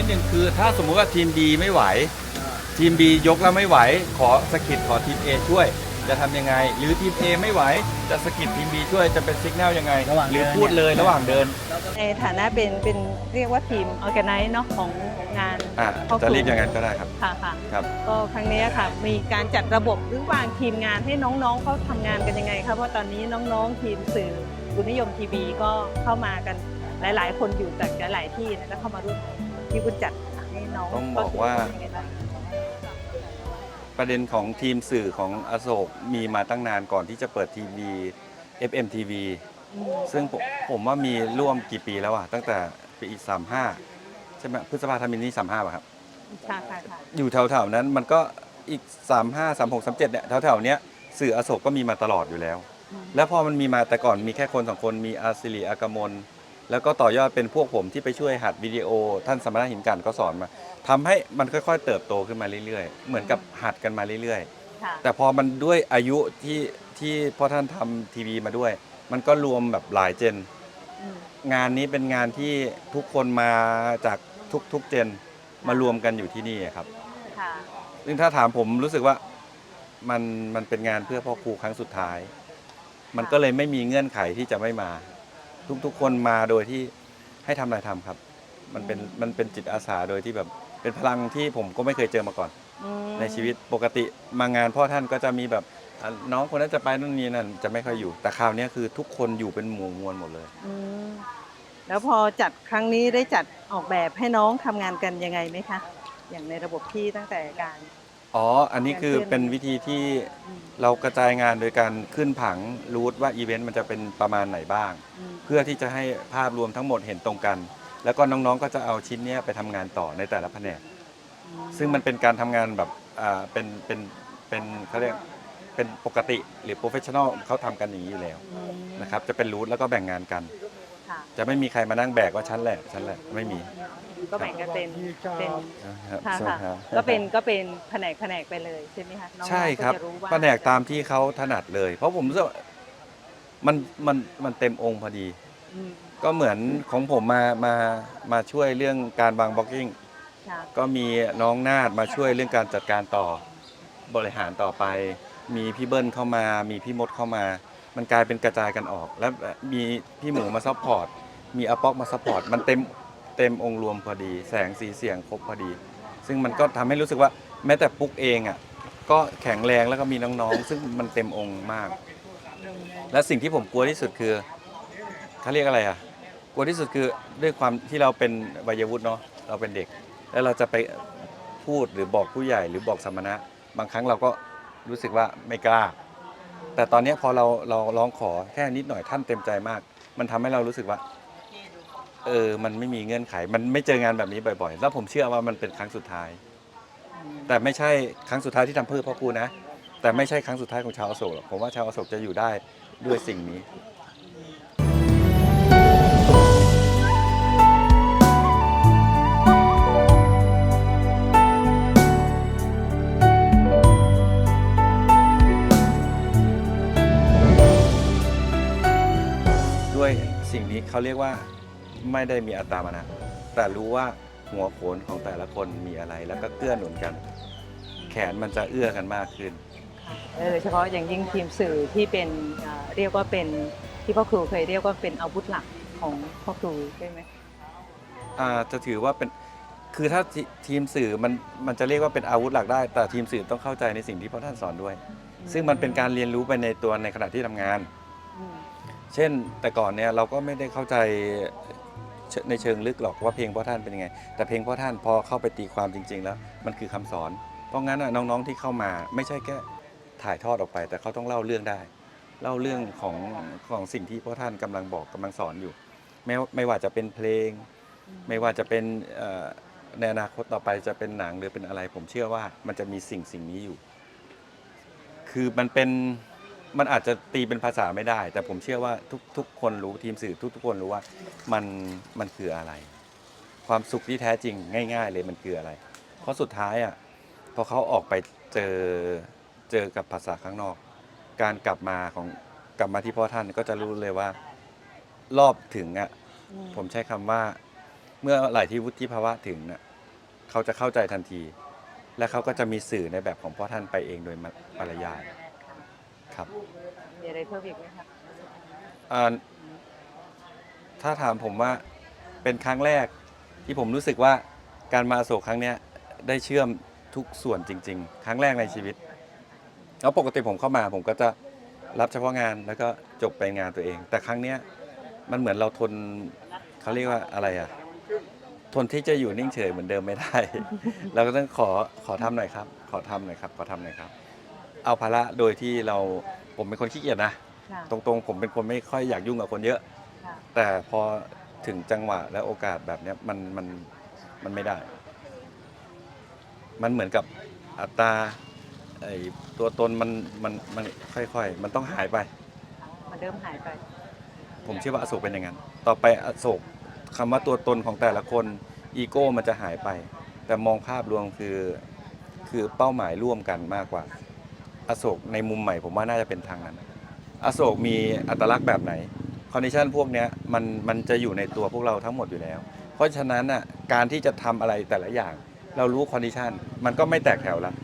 นิดนึงคือ ถ้าสมมุติว่าทีม B ไม่ไหว ทีม B ยกแล้วไม่ไหว ขอสกิดขอทีม A ช่วย จะทำยังไง หรือทีม A ไม่ไหว จะสกิดทีม B ช่วยจะเป็นสัญญาณยังไง ระหว่างหรือเดินพูดเลยระหว่างเดิน ในฐานะเป็นเป็นเรียกว่าทีมออแกไนซ์เนาะของงานอะครอบครัวจะเรียกอย่างนั้นก็ได้ครับ ค่ะค่ะครับ ก็ครั้งนี้ค่ะ มีการจัดระบบหรือวางทีมงานให้น้องๆเขาทำงานกันยังไงคะเพราะตอนนี้น้องๆ ทีมสื่อบุญนิยมทีวีก็เข้ามากัน หลาย ๆ คนอยู่จากหลายๆที่นะก็เข้ามาร่วมที่คุณจัดให้น้องต้องบอกว่าเข้สู่ยังไงบ้างประเด็นของทีมสื่อของอโศกมีมาตั้งนานก่อนที่จะเปิดทีวี FM TV อืมซึ่งผมผมว่ามีร่วมกี่ปีแล้วอะตั้งแต่ปีสามห้าใช่ไหมพฤษภาธมินนี่สามห้าป่ะครับค่ะค่ะค่ะอยู่แถวๆนั้นมันก็อีก 3 5 3 6 3 7เนี่ยแถวๆเนี้ยสื่ออโศกก็มีมาตลอดอยู่แล้วอืมแล้วพอมันมีมาแต่ก่อนมีแค่คนสองคนมีอาศิริอากมล แล้วก็ต่อยอดเป็นพวกผมที่ไปช่วยหัดวิดีโอ ท่านสมณะหินกันก็สอนมาทำให้มันค่อยๆ เติบโตขึ้นมาเรื่อยๆ เหมือนกับหัดกันมาเรื่อยค่ะ ๆ แต่พอมันด้วยอายุที่ที่พ่อท่านทำทีวีมาด้วย มันก็รวมแบบหลายเจน อืม งานนี้เป็นงานที่ทุกคนมาจากทุกๆเจนมารวมกันอยู่ที่นี่ครับ ค่ะ ซึ่งถ้าถามผมรู้สึกว่ามันมันเป็นงานเพื่อพ่อครูครั้งสุดท้าย มันก็เลยไม่มีเงื่อนไขที่จะไม่มา ทุกๆคนมาโดยที่ให้ทำอะไรทำครับ มันเป็นมันเป็นจิตอาสาโดยที่แบบเป็นพลังที่ผมก็ไม่เคยเจอมาก่อน อืมในชีวิตปกติมางานพ่อท่านก็จะมีแบบอะน้องคนนั้นจะไปนู่นนี่นั่นจะไม่ค่อยอยู่ แต่คราวเนี้ยคือทุกคนอยู่เป็นหมู่มวลหมดเลย อืมแล้วพอจัดครั้งนี้ได้จัดออกแบบให้น้องทำงานกันยังไงไหมคะ อย่างในระบบที่ตั้งแต่การ อ๋อ อันนี้คือเป็นวิธีที่เรากระจายงานโดยการขึ้นผังรูทว่าอีเวนต์มันจะเป็นประมาณไหนบ้างอืมเพื่อที่จะให้ภาพรวมทั้งหมดเห็นตรงกัน แล้วก็น้องๆก็จะเอาชิ้นเนี้ยไปทำงานต่อในแต่ละแผนก ซึ่งมันเป็นการทำงานแบบอ่าเป็นเป็นเป็นเขาเรียกเป็นปกติหรือโปรเฟชชั่นอลเขาทำกันอย่างนี้อยู่แล้วอืมนะครับ จะเป็นรูทแล้วก็แบ่งงานกันค่ะ จะไม่มีใครมานั่งแบกว่าชั้นแหละชั้นแหละไม่มี ก็แบ่งกันเป็นเป็นนะครับค่ะใช่ค่ะครับก็เป็นก็เป็นแผนกแผนกไปเลยใช่ไหมคะน้องๆใช่ครับก็จะว่าแผนกตามที่เขาถนัดเลย เพราะผมรู้สึกว่ามันมันมันเต็มองค์พอดี อืมก็เหมือนของผมมามามาช่วยเรื่องการวางบล็อกกิ้ง ค่ะ ก็มีน้องนาดมาช่วยเรื่องการจัดการต่อบริหารต่อไป มีพี่เบิ้ลเข้ามา มีพี่มดเข้ามา มันกลายเป็นกระจายกันออก แล้วมีพี่หมูมาซัพพอร์ต มีอาป๊อกมาซัพพอร์ตมันเต็มเต็มองค์รวมพอดี แสงสีเสียงครบพอดี ซึ่งมันก็ทำให้รู้สึกว่าแม้แต่ปุ๊กเองอะก็แข็งแรงแล้วก็มีน้องๆ ซึ่งมันเต็มองค์มาก และสิ่งที่ผมกลัวที่สุดคือเขาเรียกอะไรอะกลัวที่สุดคือด้วยความที่เราเป็นวัยวุฒิเนาะเราเป็นเด็ก แล้วเราจะไปพูดหรือบอกผู้ใหญ่หรือบอกสมณะ บางครั้งเราก็รู้สึกว่าไม่กล้า แต่ตอนเนี้ยพอเราเราร้องขอแค่นิดหน่อยท่านเต็มใจมาก มันทำให้เรารู้สึกว่า เออ มันไม่มีเงื่อนไข มันไม่เจองานแบบนี้บ่อยๆ แล้วผมเชื่อว่ามันเป็นครั้งสุดท้าย แต่ไม่ใช่ครั้งสุดท้ายที่ทำเพื่อพ่อครูนะ แต่ไม่ใช่ครั้งสุดท้ายของชาวอโศกหรอกผมว่าชาวอโศกจะอยู่ได้ด้วยสิ่งนี้ด้วยสิ่งนี้เขาเรียกว่า ไม่ได้มีอัตตามานะ แต่รู้ว่าหัวโขนของแต่ละคนมีอะไร แล้วก็เกื้อหนุนกัน แขนมันจะเอื้อกันมากขึ้น โดยเฉพาะอย่างยิ่งทีมสื่อที่เป็นเอ่อเรียกว่าเป็นที่พ่อครูเคยเรียกว่าเป็นอาวุธหลักของพ่อครูใช่ไหมอ่าจะถือว่าเป็นคือถ้าทีทีมสื่อมันมันจะเรียกว่าเป็นอาวุธหลักได้ แต่ทีมสื่อต้องเข้าใจในสิ่งที่พระท่านสอนด้วย ซึ่งมันเป็นการเรียนรู้ไปในตัวในขณะที่ทำงาน อืมเช่นแต่ก่อนเนี่ยเราก็ไม่ได้เข้าใจเช ในเชิงลึกหรอกว่าเพลงพ่อท่านเป็นยังไง แต่เพลงพ่อท่านพอเข้าไปตีความจริง ๆ แล้วมันคือคำสอน เพราะงั้นน้องๆที่เข้ามาไม่ใช่แค่ถ่ายทอดออกไป แต่เขาต้องเล่าเรื่องได้ เล่าเรื่องของของสิ่งที่พ่อท่านกำลังบอกกำลังสอนอยู่ ไม่ไม่ว่าจะเป็นเพลง ไม่ว่าจะเป็นในอนาคตต่อไปจะเป็นหนังหรือเป็นอะไร ผมเชื่อว่ามันจะมีสิ่งสิ่งนี้อยู่ คือมันเป็น มันอาจจะตีเป็นภาษาไม่ได้ แต่ผมเชื่อว่าทุกทุกคนรู้ทีมสื่อทุกทุกคนรู้ว่ามันมันคืออะไร ความสุขที่แท้จริงง่าย ๆ เลยมันคืออะไร เพราะสุดท้ายอะพอเขาออกไปเจอเจอกับภาษาข้างนอก การกลับมาของกลับมาที่พ่อท่านก็จะรู้เลยว่า รอบถึงอะผมใช้คำว่า เมื่อไหร่ที่วุฒิภาวะถึงน่ะเขาจะเข้าใจทันที และเขาก็จะมีสื่อในแบบของพ่อท่านไปเองโดยปริยาย ครับมีอะไรเพิ่มอีกไหมคะอ่าถ้าถามผมว่าเป็นครั้งแรกที่ผมรู้สึกว่าการมาอโศกครั้งเนี้ยได้เชื่อมทุกส่วนจริง ๆ ครั้งแรกในชีวิต แล้วปกติผมเข้ามาผมก็จะรับเฉพาะงานแล้วก็จบไปงานตัวเอง แต่ครั้งเนี้ยมันเหมือนเราทนเขาเรียกว่าอะไรอะทนที่จะอยู่นิ่งเฉยเหมือนเดิมไม่ได้ เราก็ต้องขอขอทำหน่อยครับ ขอทำหน่อยครับ ขอทำหน่อยครับ เอาภาระโดยที่เราผมเป็นคนขี้เกียจนะ ค่ะตรงๆ ผมเป็นคนไม่ค่อยอยากยุ่งกับคนเยอะ ค่ะแต่พอถึงจังหวะและโอกาสแบบเนี้ยมันมันมันไม่ได้ มันเหมือนกับอัตราไอ้ตัวตนมันมันมันค่อยๆ มันต้องหายไป มันเริ่มหายไป ผมเชื่อว่าอโศกเป็นอย่างนั้น ต่อไปอโศกคำว่าตัวตนของแต่ละคนอีโก้มันจะหายไป แต่มองภาพรวมคือคือเป้าหมายร่วมกันมากกว่า อโศกในมุมใหม่ผมว่าน่าจะเป็นทางนั้น อโศกมีอัตลักษณ์แบบไหนคอนดิชันพวกนี้มันมันจะอยู่ในตัวพวกเราทั้งหมดอยู่แล้ว เพราะฉะนั้นอะการที่จะทำอะไรแต่ละอย่าง เรารู้คอนดิชันมันก็ไม่แตกแถวละ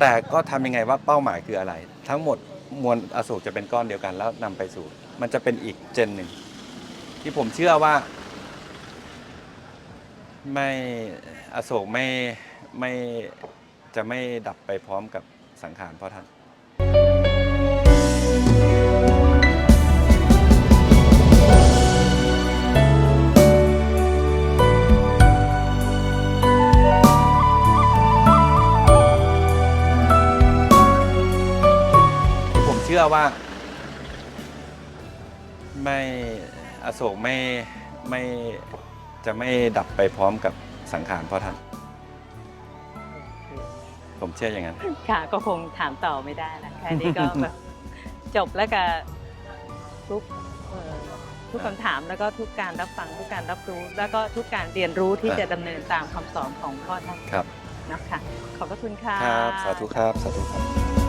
แต่ก็ทำยังไงว่าเป้าหมายคืออะไร ทั้งหมดมวลอโศกจะเป็นก้อนเดียวกันแล้วนำไปสู่ มันจะเป็นอีกเจนหนึ่งที่ผมเชื่อว่าไม่อโศกไม่ไม่จะไม่ดับไปพร้อมกับ สังขารพ่อท่านผมเชื่อว่า ไม่อโศกไม่ไม่จะไม่ดับไปพร้อมกับสังขารพ่อท่าน ผมเชื่ออย่างนั้น ค่ะ ก็คงถามต่อไม่ได้นะแค่นี้ก็แบบจบแล้วกับทุกเอ่อทุกคำถามแล้วก็ทุกการรับฟังทุกการรับรู้ แล้วก็ทุกการเรียนรู้ที่ครับจะดำเนินตามคำสอนของพ่อท่านครับ นะคะขอบพระคุณค่ะ ครับ สาธุครับ สาธุครับ